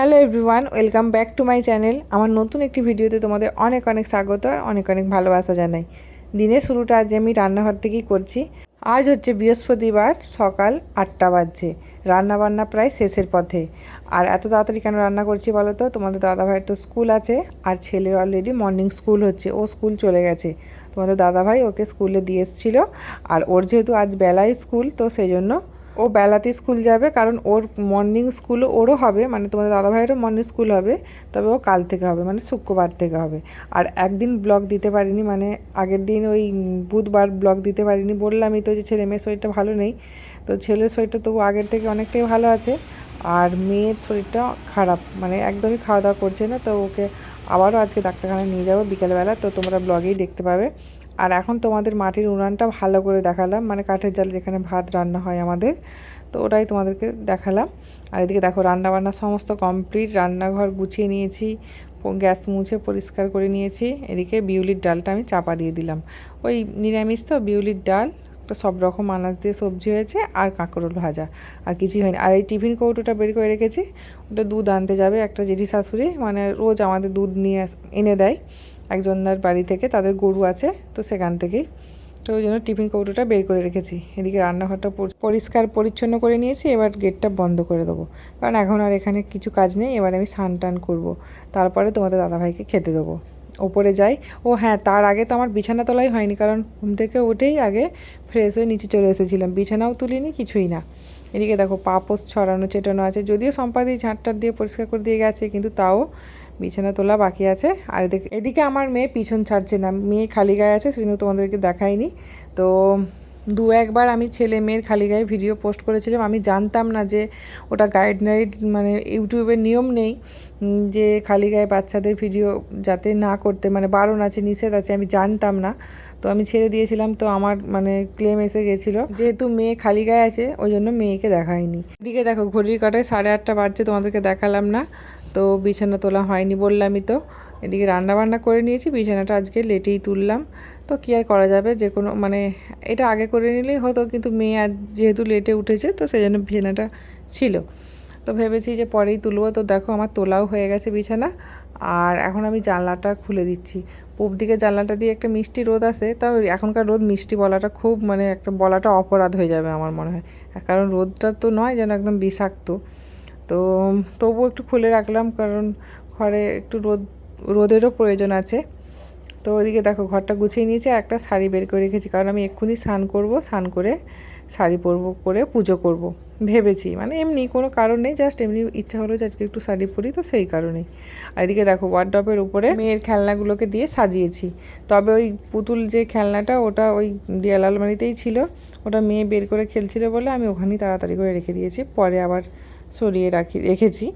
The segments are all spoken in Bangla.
Hello everyone, welcome back to my channel. আমার নতুন একটি ভিডিওতে তোমাদের অনেক অনেক স্বাগত আর অনেক অনেক ভালোবাসা জানাই। দিনের শুরুটা আজ আমি রান্নাঘর থেকেই করছি। আজ হচ্ছে বৃহস্পতিবার, সকাল আটটা বাজছে। রান্না বান্না প্রায় শেষের পথে। আর এত তাড়াতাড়ি কেন রান্না করছি বলো তো? তোমাদের দাদাভাই তো স্কুল আছে, আর ছেলের অলরেডি মর্নিং স্কুল হচ্ছে। ও স্কুল চলে গেছে। তোমাদের দাদাভাই ওকে স্কুলে দিয়ে এসেছিল। আর ওর যেহেতু আজ বেলায় স্কুল, তো সেই জন্য ও বেলাতে স্কুল যাবে, কারণ ওর মর্নিং স্কুল ওরও হবে মানে তোমাদের দাদা ভাইয়েরও মর্নিং স্কুল হবে, তবে ও কাল থেকে হবে মানে শুক্রবার থেকে হবে। আর একদিন ব্লগ দিতে পারিনি মানে আগের দিন ওই বুধবার ব্লগ দিতে পারিনি, বললামই তো যে ছেলে মেয়ের শরীরটা ভালো নেই, তো ছেলের শরীরটা তবু আগের থেকে অনেকটাই ভালো আছে, আর মেয়ের শরীরটা খারাপ মানে একদমই খাওয়া দাওয়া করছে না, তো ওকে আবারও আজকে ডাক্তারখানায় নিয়ে যাব বিকেলবেলা, তো তোমরা ব্লগেই দেখতে পাবে। আর এখন তোমাদের মাটির উনানটা ভালো করে দেখালাম মানে কাঠের জাল যেখানে ভাত রান্না হয় আমাদের, তো ওটাই তোমাদেরকে দেখালাম। আর এদিকে দেখো রান্না বান্না সমস্ত কমপ্লিট, রান্নাঘর গুছিয়ে নিয়েছি গ্যাস মুছে পরিষ্কার করে নিয়েছি, এদিকে বিউলির ডালটা আমি চাপা দিয়ে দিলাম। ওই নিরামিষ তো, বিউলির ডাল, একটা সব রকম আনাজ দিয়ে সবজি হয়েছে আর কাঁকরোল ভাজা, আর কিছুই হয়নি। আর এই টিফিন কৌটোটা বের করে রেখেছি, ওটা দুধ আনতে যাবে একটা জেঠি শাশুড়ি মানে রোজ আমাদের দুধ নিয়ে এনে দেয়। একজনদার বাড়ি থেকে তাদের গরু আছে, তো সেখান থেকেই। তো ওই জন্য টিফিন কৌটোটা বের করে রেখেছি। এদিকে রান্নাঘরটা পরিষ্কার পরিচ্ছন্ন করে নিয়েছি, এবার গেটটা বন্ধ করে দেবো। কারণ এখন আর এখানে কিছু কাজ নেই, এবার আমি স্নান টান করব। তারপরে তোমাদের দাদাভাইকে খেতে দেবো। ওপরে যাই। ও হ্যাঁ তার আগে তো আমার বিছানা তোলাই হয়নি, কারণ ঘুম থেকে উঠেই আগে ফ্রেশ হয়ে নিচে চলে এসেছিলাম। বিছানাও তুলিনি, কিছুই না। এদিকে দেখো পাপোস ছড়ানো, চেটানো আছে। যদিও সম্পাদি ঝাঁটটার দিয়ে পরিষ্কার করে দিয়ে গেছে, কিন্তু তাও বিছানা তোলা বাকি আছে। আর এদিকে এদিকে আমার মেয়ে পিছন ছাড়ছে না। মেয়ে খালি গায়ে আছে, সেজন্য তোমাদেরকে দেখায়নি তো দু একবার আমি ছেলে মেয়ের খালি গায়ে ভিডিও পোস্ট করেছিলাম। আমি জানতাম না যে ওটা গাইড নাইড মানে ইউটিউবের নিয়ম নেই যে খালি গায়ে বাচ্চাদের ভিডিও যাতে না করতে মানে বারণ আছে, নিষেধ আছে, আমি জানতাম না। তো আমি ছেড়ে দিয়েছিলাম, তো আমার মানে ক্লেম এসে গেছিল। যেহেতু মেয়ে খালি গায়ে আছে, ওই জন্য মেয়েকে দেখায়নি। এদিকে দেখো, ঘড়ির কাটায় সাড়ে আটটা বাজছে, তোমাদেরকে দেখালাম না, তো বিছানা তোলা হয়নি বললামই তো। এদিকে রান্না বান্না করে নিয়েছি, বিছানাটা আজকে লেটেই তুললাম। তো কী আর করা যাবে? যে কোনো মানে এটা আগে করে নিলেই হতো, কিন্তু মেয়ে আজ যেহেতু লেটে উঠেছে, তো সেই জন্য বিছানাটা ছিল। তো ভেবেছি যে পরেই তুলবো। তো দেখো আমার তোলাও হয়ে গেছে বিছানা, আর এখন আমি জানলাটা খুলে দিচ্ছি। পূব দিকে জানলাটা দিয়ে একটা মিষ্টি রোদ আসে, তাও এখনকার রোদ মিষ্টি বলাটা খুব মানে একটা বলাটা অপরাধ হয়ে যাবে আমার মনে হয়। কারণ রোদটা তো নয় যেন একদম বিষাক্ত। তো তবু একটু খুলে রাখলাম, কারণ ঘরে একটু রোদ রোদেরও প্রয়োজন আছে। তো ওইদিকে দেখো, ঘরটা গুছিয়ে নিয়েছি একটা শাড়ি বের করে রেখেছি। কারণ আমি এক্ষুনি স্নান করব, স্নান করে শাড়ি পরবো, করে পুজো করব। ভেবেছি মানে এমনি কোনো কারণ নেই, জাস্ট এমনি ইচ্ছা হলো যে আজকে একটু শাড়ি পরি, তো সেই কারণেই। আর এদিকে দেখো ওয়ার্ড্রপের উপরে মেয়ের খেলনাগুলোকে দিয়ে সাজিয়েছি। তবে ওই পুতুল যে খেলনাটা, ওটা ওই দেয়াল আলমারিতেই ছিল। ওটা মেয়ে বের করে খেলছিল বলে আমি ওখানেই তাড়াতাড়ি করে রেখে দিয়েছি। পরে আবার সরিয়ে রাখি রেখেছি।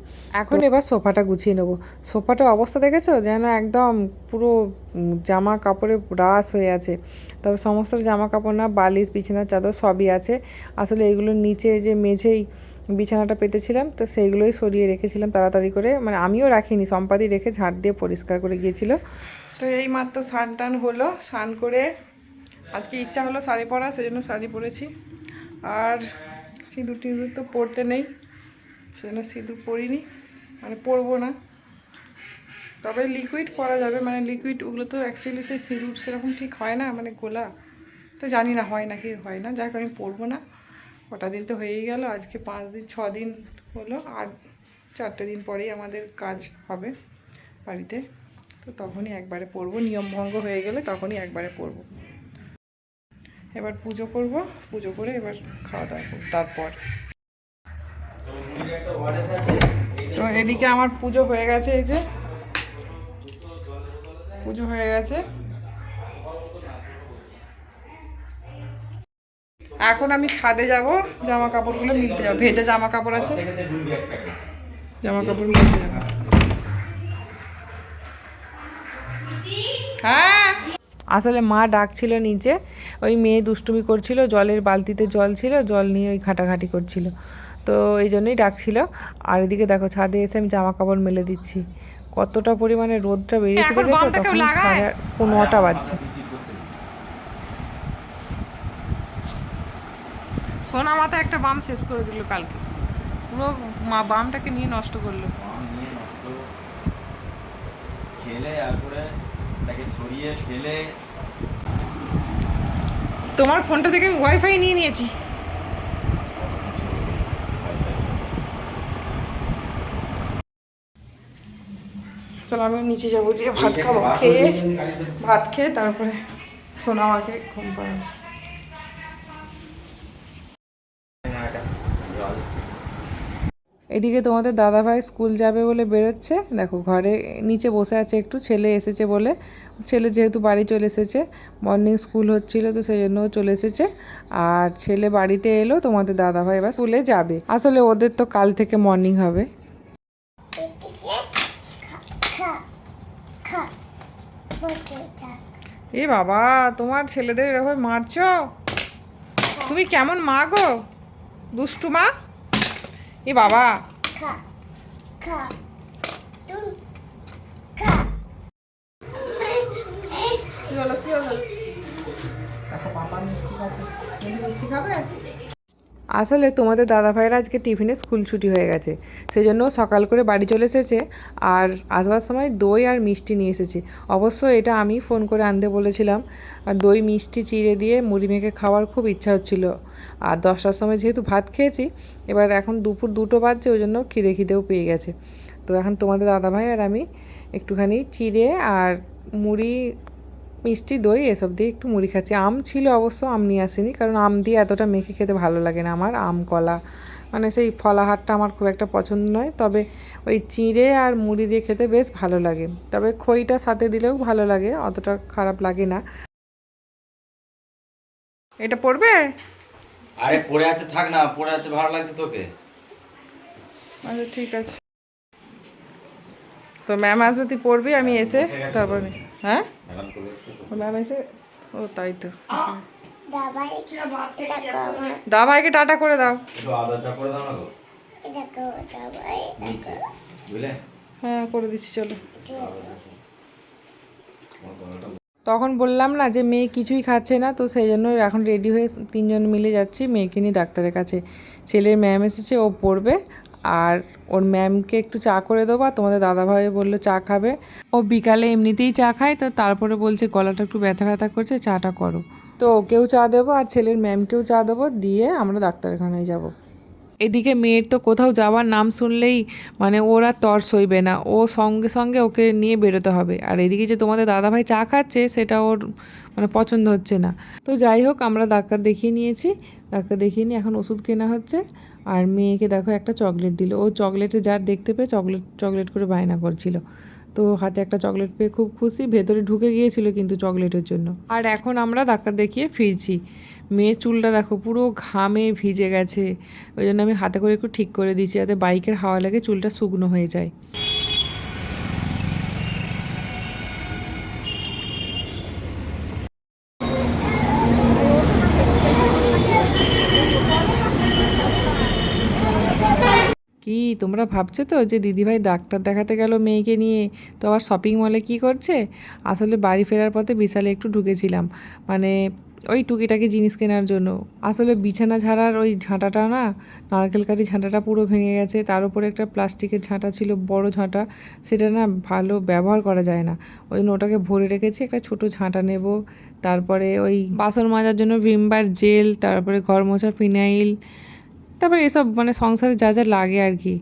এখন এবার সোফাটা গুছিয়ে নেব। সোফাটার অবস্থা দেখেছ? যেন একদম পুরো জামা কাপড়ে রাস হয়ে আছে। তবে সমস্ত জামা কাপড় না বালিশ বিছানার চাদর সবই আছে। আসলে এগুলোর নিচে যে মেঝেই বিছানাটা পেতেছিলাম তো সেইগুলোই সরিয়ে রেখেছিলাম তাড়াতাড়ি করে। মানে আমিও রাখিনি সম্পাদি রেখে ঝাঁট দিয়ে পরিষ্কার করে গিয়েছিল। তো এই মাত্র স্নান টান হলো স্নান করে আজকে ইচ্ছা হলো শাড়ি পরা সেজন্য শাড়ি পরেছি। আর সিঁদুর টিঁদুর তো পরতে নেই। সেজন্য সিঁদুর পরিনি মানে পরবো না। তবে লিকুইড পরা যাবে মানে লিকুইড ওগুলো তো অ্যাকচুয়ালি সেই সিঁদুর সেরকম ঠিক হয় না মানে গোলা। তো জানি না, হয় নাকি, হয় না। যাক, আমি পরবো না। কটা দিন তো হয়েই গেল, আজকে পাঁচ দিন, ছ দিন হলো, আর চারটে দিন পরেই আমাদের কাজ হবে বাড়িতে। তো তখনই একবারে পরবো নিয়মভঙ্গ হয়ে গেলে তখনই একবারে পরবো এবার পুজো করব, পুজো করে এবার খাওয়া দাওয়া করব, তারপর। তো এদিকে আমার পুজো হয়ে গেছে, এই যে। পুজো হয়ে গেছে। এখন আমি ছাদে যাব জামা কাপড়গুলো মিলতে যাব। ভেজা জামা কাপড় আছে। জামা কাপড় মিলতে যাব। হ্যাঁ? আসলে মা ডাকছিল নিচে। ওই মেয়ে দুষ্টুমি করছিল, জলের বালতিতে জল ছিল, জল নিয়ে ওই ঘাটাঘাটি করছিল। তো এই জন্যই ডাকছিল। আর এদিকে দেখো ছাদে এসে আমি জামা কাপড় মেলে দিচ্ছি। কতটা পরিমাণে রোদটা বেরিয়েছে দেখেছ? তখন সাড়ে নটা বাজছে। সোনা মাথা একটা বাম শেষ করে দিল কালকে। পুরো মা বামটাকে নিয়ে নষ্ট করল। খেলে তাকে ছড়িয়ে তোমার ফোনটা থেকে আমি ওয়াইফাই নিয়ে নিয়েছি। চলো আমি নিচে যাব যে ভাত খাব খেয়ে ভাত খেয়ে তারপরে সোনা আমাকে ঘুম পাড়াবে। এদিকে তোমাদের দাদাভাই স্কুল যাবে বলে বেরোচ্ছে। দেখো ঘরে নিচে বসে আছে একটু ছেলে এসেছে বলে। ছেলে যেহেতু বাড়ি চলে এসেছে মর্নিং স্কুল হচ্ছিল তো সেই জন্য চলে এসেছে। আর ছেলে বাড়িতে এলো তোমাদের দাদাভাই এবার স্কুলে যাবে। আসলে ওদের তো কাল থেকে মর্নিং হবে। এ বাবা তোমার ছেলেদের এরকম মারছো? তুমি কেমন মা গো? দুষ্টু মা? এ বাবা। কি হলো কি হলো? দেখো পাপা মিষ্টি খাচ্ছে। তুমি মিষ্টি খাবে? আসলে তোমাদের দাদা ভাইয়ের আজকে টিফিনে স্কুল ছুটি হয়ে গেছে সেই জন্য সকাল করে বাড়ি চলে এসেছে আর আসবার সময় দই আর মিষ্টি নিয়ে এসেছে। অবশ্য এটা আমি ফোন করে আনতে বলেছিলাম, আর দই, মিষ্টি, চিড়ে দিয়ে মুড়ি মেখে খাওয়ার খুব ইচ্ছা হচ্ছিল। আর দশটার সময় যেহেতু ভাত খেয়েছি, এবার এখন দুপুর দুটো বাজছে, ওই জন্য খিদে খিদেও পেয়ে গেছে। তো এখন তোমাদের দাদা ভাই আর আমি একটুখানি চিড়ে আর মুড়ি মিষ্টি দই এসব দিয়ে একটু মুড়ি খাচ্ছি। আম ছিল অবশ্য আম নিয়ে আসিনি কারণ আম দিয়ে এতটা মেখে খেতে ভালো লাগে না আমার আম কলা। মানে সেই ফলাহারটা আমার খুব একটা পছন্দ নয় তবে ওই চিঁড়ে আর মুড়ি দিয়ে খেতে বেশ ভালো লাগে। তবে খইটা সাথে দিলেও ভালো লাগে অতটা খারাপ লাগে না। এটা পড়বে? আরে পড়ে আছে থাক না পড়ে আছে ভালো লাগছে তোকে। আচ্ছা ঠিক আছে। তো ম্যাম আসবে তুই পড়বি আমি এসে তো। তারপরে হ্যাঁ। ম্যাম এসে ও তাই তো। দাবাই দা ভাইকে টাটা করে দাও। একটু আদা চা করে দাও না গো দেখো দাবাই। নিচে। বুঝলে? হ্যাঁ করে দিচ্ছি চলো। তখন বললাম না যে মেয়ে কিছুই খাচ্ছে না তো সেই জন্য এখন রেডি হয়ে তিনজন মিলে যাচ্ছি মেয়েকে নিয়ে ডাক্তারের কাছে। ছেলের ম্যাম এসেছে ও পড়বে। আর ওর ম্যামকে একটু চা করে দেবো আর তোমাদের দাদাভাই বলল চা খাবে। ও বিকালে এমনিতেই চা খায়, তো তারপরে বলছে গলাটা একটু ব্যথা ব্যথা করছে, চাটা করো। তো ওকেও চা দেবো আর ছেলের ম্যামকেও চা দেবো, দিয়ে আমরা ডাক্তারখানায় যাব। এদিকে মেয়ের তো কোথাও যাওয়ার নাম শুনলেই মানে ওর আর তর সইবে না, ও সঙ্গে সঙ্গে ওকে নিয়ে বেরোতে হবে। আর এদিকে যে তোমাদের দাদাভাই চা খাচ্ছে, সেটা ওর মানে পছন্দ হচ্ছে না। তো যাই হোক, আমরা ডাক্তার দেখিয়ে নিয়েছি, ডাক্তার দেখিয়ে নিয়ে এখন ওষুধ কেনা হচ্ছে। আর মেয়েকে দেখো একটা চকলেট দিল। ও চকলেটে যার দেখতে পেয়ে চকলেট চকলেট করে বায়না করছিল। তো হাতে একটা চকলেট পেয়ে খুব খুশি, ভেতরে ঢুকে গিয়েছিল কিন্তু চকলেটের জন্য। আর এখন আমরা ডাক্তার দেখিয়ে ফিরছি। মেয়ে চুলটা দেখো পুরো ঘামে ভিজে গেছে। ওই জন্য আমি হাতে করে একটু ঠিক করে দিয়েছি যাতে বাইকের হাওয়া লাগে চুলটা শুকনো হয়ে যায়। কি, তোমরা ভাবছ তো যে দিদিভাই ডাক্তার দেখাতে গেল মেয়েকে নিয়ে? তো আবার শপিং মলে কি করছে? আসলে বাড়ি ফেরার পথে বিশালে একটু ঢুকেছিলাম। মানে ওই টুকিটাকি জিনিস কেনার জন্য। আসলে বিছানা ঝাড়ার ওই ঝাঁটাটা না নারকেল কাঠি ঝাঁটাটা পুরো ভেঙে গেছে। তার উপরে একটা প্লাস্টিকের ঝাঁটা ছিল, বড় ঝাঁটা। সেটা না ভালো ব্যবহার করা যায় না। ওই জন্য ওটাকে ভরে রেখেছি, একটা ছোট ঝাঁটা নেব। তারপরে ওই বাসন মাজার জন্য ভিমবার জেল, তারপরে ঘর মোছা ফিনাইল তারপরে এসব মানে সংসারে যা যা লাগে আর কি।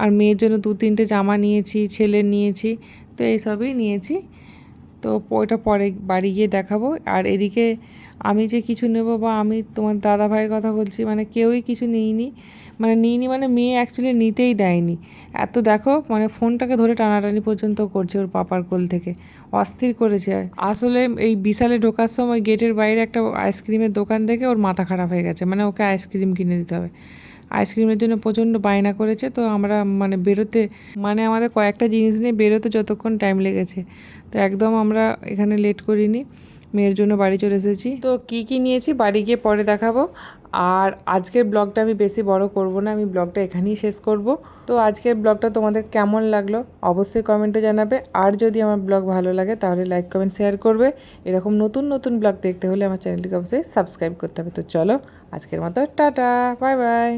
আর মেয়ের জন্য দু তিনটে জামা নিয়েছি, ছেলের নিয়েছি, তো এইসবই নিয়েছি। তো ওইটা পরে বাড়ি গিয়ে দেখাবো। আর এদিকে আমি যে কিছু নেব বা আমি তোমার দাদা ভাইয়ের কথা বলছি মানে কেউই কিছু নিইনি। মানে নিইনি মানে মেয়ে অ্যাকচুয়ালি নিতেই দেয়নি। এত দেখো মানে ফোনটাকে ধরে টানাটানি পর্যন্ত করছে ওর পাপার কোল থেকে। অস্থির করেছে। আসলে এই বিশালে ঢোকার সময় গেটের বাইরে একটা আইসক্রিমের দোকান থেকে ওর মাথা খারাপ হয়ে গেছে। মানে ওকে আইসক্রিম কিনে দিতে হবে। আইসক্রিমের জন্য প্রচণ্ড বায়না করেছে, তো আমরা মানে বেরোতে মানে আমাদের কয়েকটা জিনিস নিয়ে বেরোতে যতক্ষণ টাইম লেগেছে। তো একদম আমরা এখানে লেট করিনি, মেয়ের জন্য বাড়ি চলে এসেছি। তো কি কি নিয়েছি বাড়ি গিয়ে পরে দেখাবো। আর আজকের ব্লগটা আমি বেশি বড় করব না, আমি ব্লগটা এখানেই শেষ করব। তো আজকের ব্লগটা তোমাদের কেমন লাগল অবশ্যই কমেন্টে জানাবে। আর যদি আমার ব্লগ ভালো লাগে তাহলে লাইক কমেন্ট শেয়ার করবে। এরকম নতুন নতুন ব্লগ দেখতে হলে আমার চ্যানেলটিকে অবশ্যই সাবস্ক্রাইব করতে হবে। তো চলো আজকের মতো টাটা বাই বাই